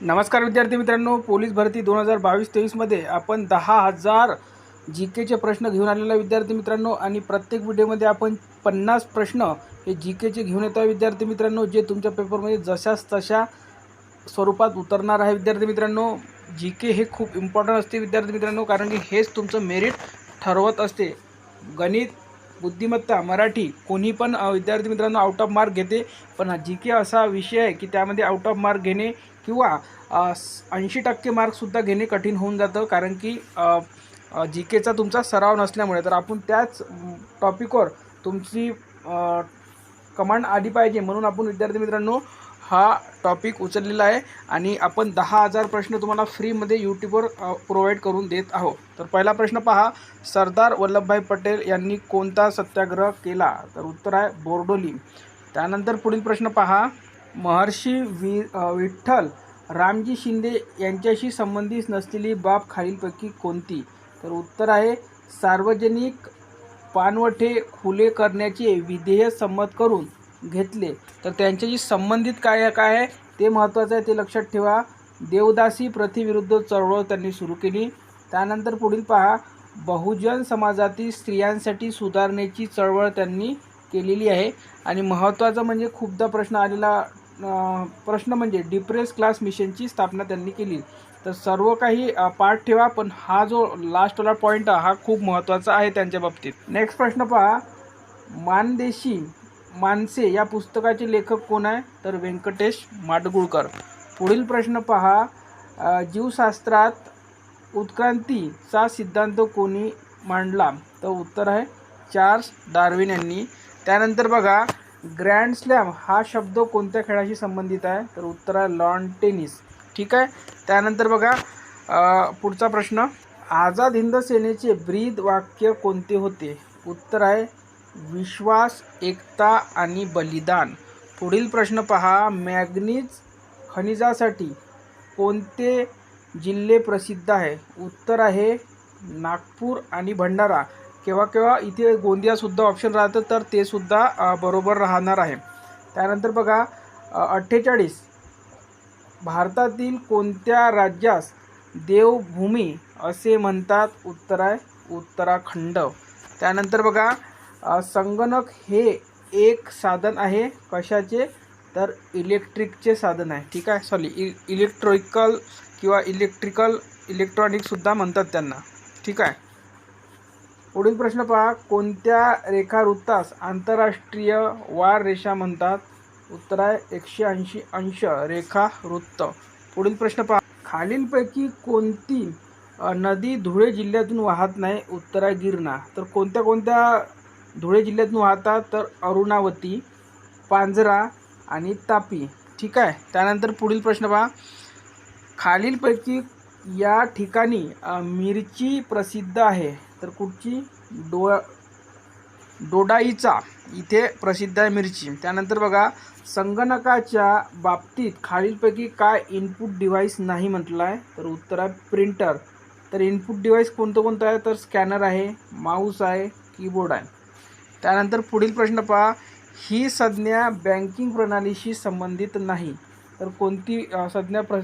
नमस्कार विद्यार्थी मित्रांनो पोलीस भरती दोन हजार बावीस तेवीसमध्ये आपण दहा हजार जी केचे प्रश्न घेऊन आलेला विद्यार्थी मित्रांनो आणि प्रत्येक व्हिडिओमध्ये आपण पन्नास प्रश्न हे जी केचे घेऊन येतो आहे विद्यार्थी मित्रांनो जे तुमच्या पेपरमध्ये जशाच तशा स्वरूपात उतरणार आहे विद्यार्थी मित्रांनो. जी के हे खूप इम्पॉर्टंट असते विद्यार्थी मित्रांनो कारण की हेच तुमचं मेरिट ठरवत असते. गणित बुद्धिमत्ता मराठी कोणी पण विद्यार्थी मित्रांनो आउट ऑफ मार्क घेते. पण जी के असा विषय आहे की त्यामध्ये आउट ऑफ मार्क घेणे किंवा ऐंशी टक्के मार्कसुद्धा घेणे कठीण होऊन जातं कारण की जी केचा तुमचा सराव नसल्यामुळे. तर आपण त्याच टॉपिकवर तुमची कमांड आली पाहिजे. म्हणून आपण विद्यार्थी मित्रांनो हा टॉपिक उचललेला आहे आणि आपण दहा हजार प्रश्न तुम्हाला फ्रीमध्ये यूट्यूबवर प्रोव्हाइड करून देत आहोत. तर पहिला प्रश्न पहा. सरदार वल्लभभाई पटेल यांनी कोणता सत्याग्रह केला? तर उत्तर आहे बोर्डोली. त्यानंतर पुढील प्रश्न पहा. महर्षी वि विठ्ठल रामजी शिंदे यांच्याशी संबंधित नसलेली बाब खालीलपैकी कोणती? तर उत्तर आहे सार्वजनिक पानवठे खुले करण्याचे विधेयक संमत करून घेतले. तर त्यांच्याशी संबंधित काय काय आहे ते महत्त्वाचं आहे ते लक्षात ठेवा. देवदासी प्रथेविरुद्ध चळवळ त्यांनी सुरू केली. त्यानंतर पुढील पहा. बहुजन समाजातील स्त्रियांसाठी सुधारणेची चळवळ त्यांनी केलेली आहे. आणि महत्त्वाचा म्हणजे खूपदा प्रश्न आलेला प्रश्न म्हणजे डिप्रेस क्लास मिशनची स्थापना त्यांनी केली. तर सर्व काही पाठ ठेवा पण हा जो लास्टवाला पॉईंट हा खूप महत्त्वाचा आहे त्यांच्या बाबतीत. नेक्स्ट प्रश्न पहा. मानदेशी माणसे या पुस्तकाचे लेखक कोण आहे? तर व्यंकटेश माडगुळकर. पुढील प्रश्न पहा. जीवशास्त्रात उत्क्रांतीचा सिद्धांत कोणी मांडला? तर उत्तर आहे चार्ल्स डार्विन यांनी. त्यानंतर बघा. ग्रँड स्लॅम हा शब्द कोणत्या खेळाशी संबंधित आहे? तर उत्तर आहे लॉन टेनिस. ठीक आहे? त्यानंतर बघा पुढचा प्रश्न. आझाद हिंद सेनेचे ब्रीद वाक्य कोणते होते? उत्तर आहे विश्वास एकता आणि बलिदान. पुढील प्रश्न पहा. मॅग्नीज खनिजासाठी कोणते जिल्हे प्रसिद्ध आहे? उत्तर आहे नागपूर आणि भंडारा. केव्हा केव्हा इथे गोंदियासुद्धा ऑप्शन राहतं तर ते सुद्धा बरोबर राहणार आहे. त्यानंतर बघा अठ्ठेचाळीस. भारतातील कोणत्या राज्यास देवभूमी असे म्हणतात? उत्तर आहे उत्तराखंड. त्यानंतर बघा संगणक हे एक साधन आहे. कशाचे? तर इलेक्ट्रिकचे साधन आहे. ठीक आहे सॉरी इ इलेक्ट्रिकल किंवा इलेक्ट्रिकल इलेक्ट्रॉनिकसुद्धा म्हणतात त्यांना. ठीक आहे. पुढील प्रश्न पहा कोणत्या रेखावृत्तास आंतरराष्ट्रीय वार रेषा म्हणतात? उत्तर आहे एकशे ऐंशी अंश रेखा वृत्त पुढील प्रश्न पहा. खालीलपैकी कोणती नदी धुळे जिल्ह्यातून वाहत नाही? उत्तर आहे गिरणा. तर कोणत्या कोणत्या धुळे जिल्ह्यातून वाहतात? तर अरुणावती पांजरा आणि तापी. ठीक आहे? त्यानंतर पुढील प्रश्न पहा. खालीलपैकी या ठिकाणी मिरची प्रसिद्ध आहे. तर कुठची? डो डोडाईचा. इथे प्रसिद्ध आहे मिरची. त्यानंतर बघा संगणकाच्या बाबतीत खालीलपैकी काय इनपुट डिव्हाइस नाही म्हटलं आहे तर उत्तर आहे प्रिंटर तर इनपुट डिव्हाइस कोणतं कोणतं आहे? तर स्कॅनर आहे माऊस आहे कीबोर्ड आहे. त्यानंतर पुढील प्रश्न पहा. ही संज्ञा बँकिंग प्रणालीशी संबंधित नाही. तर कोणती संज्ञा प्र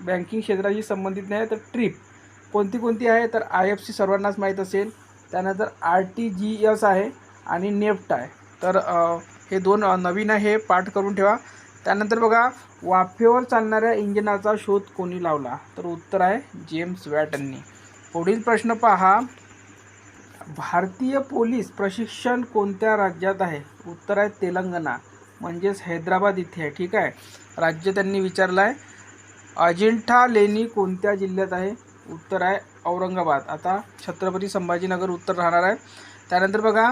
बँकिंग क्षेत्राशी संबंधित नाही तर ट्रिप कोणती कोणती आहे तर आय एफ सी सर्वांनाच माहीत असेल. त्यानंतर आर टी जी एस आहे आणि नेफ्ट आहे. तर हे दोन नवीन आहे हे पाठ करून ठेवा. त्यानंतर बघा वाफेवर चालणाऱ्या इंजिनाचा शोध कोणी लावला? तर उत्तर आहे जेम्स वॅट पुढील प्रश्न पहा. भारतीय पोलीस प्रशिक्षण कोणत्या राज्यात आहे? उत्तर आहे तेलंगणा म्हणजेच हैदराबाद इथे आहे. ठीक आहे? राज्य त्यांनी विचारलं आहे अजिंठा लेणी कोणत्या जिल्ह्यात आहे? उत्तर आहे औरंगाबाद. आता छत्रपती संभाजीनगर उत्तर राहणार आहे. त्यानंतर बघा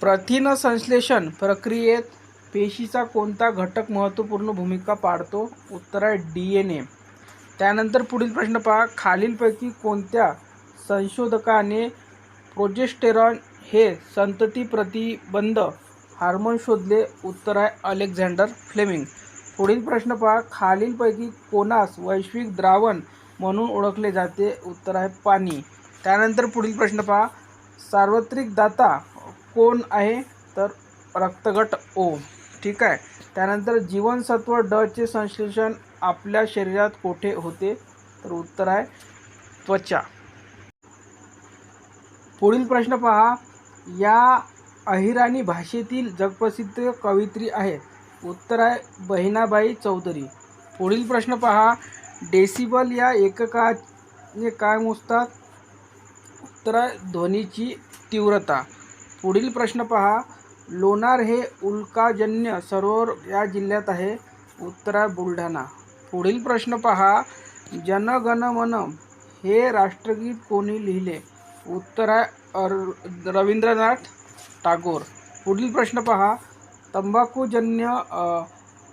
प्रथिन संश्लेषण प्रक्रियेत पेशीचा कोणता घटक महत्त्वपूर्ण भूमिका पाडतो? उत्तर आहे डी एन ए. त्यानंतर पुढील प्रश्न पहा खालीलपैकी कोणत्या संशोधकाने प्रोजेस्टेरॉन हे संतती प्रतिबंध हार्मोन शोधले? उत्तर आहे अलेक्झांडर फ्लेमिंग. पुढील प्रश्न पहा. खालीलपैकी कोणास वैश्विक द्रावण म्हणून ओळखले जाते? उत्तर आहे पाणी. त्यानंतर पुढील प्रश्न पहा. सार्वत्रिक दाता कोण आहे? तर रक्तगट ओ. ठीक आहे. त्यानंतर जीवनसत्व ड चे संश्लेषण आपल्या शरीरात कोठे होते? तर उत्तर आहे त्वचा. पुढील प्रश्न पहा. या अहिराणी भाषेतील जगप्रसिद्ध कवित्री आहेत. उत्तर आहे बहिणाबाई चौधरी. पुढील प्रश्न पहा. डेसिबल या एककाने काय मोजतात? उत्तर आहे ध्वनीची तीव्रता. पुढील प्रश्न पहा. लोणार हे उल्काजन्य सरोवर या जिल्ह्यात आहे. उत्तर आहे बुलढाणा. पुढील प्रश्न पहा. जनगणमन हे राष्ट्रगीत कोणी लिहिले? उत्तर आहे अर रवींद्रनाथ टागोर. पुढील प्रश्न पहा. तंबाखूजन्य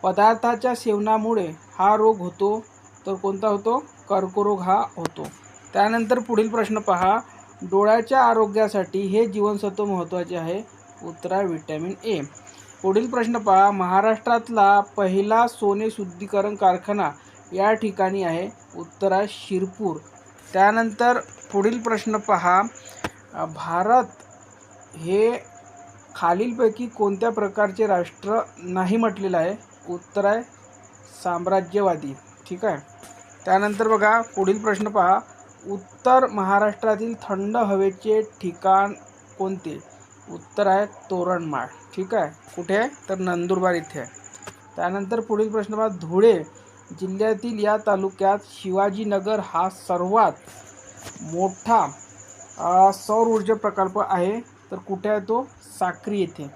पदार्थाच्या सेवनामुळे हा रोग होतो. तर कोणता होतो? कर्करोग हा होतो. त्यानंतर पुढील प्रश्न पहा. डोळ्याच्या आरोग्यासाठी हे जीवनसत्व महत्त्वाचे आहे. उत्तरा व्हिटॅमिन ए. पुढील प्रश्न पहा. महाराष्ट्रातला पहिला सोने शुद्धीकरण कारखाना या ठिकाणी आहे. उत्तरा शिरपूर. त्यानंतर पुढील प्रश्न पहा. भारत हे खालीलपैकी कोणत्या प्रकारचे राष्ट्र नाही म्हटलेलं आहे? उत्तर आहे साम्राज्यवादी. ठीक आहे? त्यानंतर बघा पुढील प्रश्न पहा. उत्तर महाराष्ट्रातील थंड हवेचे ठिकाण कोणते? उत्तर आहे तोरणमाळ. ठीक आहे? कुठे आहे? तर नंदुरबार इथे आहे. त्यानंतर पुढील प्रश्न पहा. धुळे जिल्ह्यातील या तालुक्यात शिवाजीनगर हा सर्वात मोठा सौर ऊर्जा प्रकल्प आहे. तर कुठे आहे तो? साक्री येथे.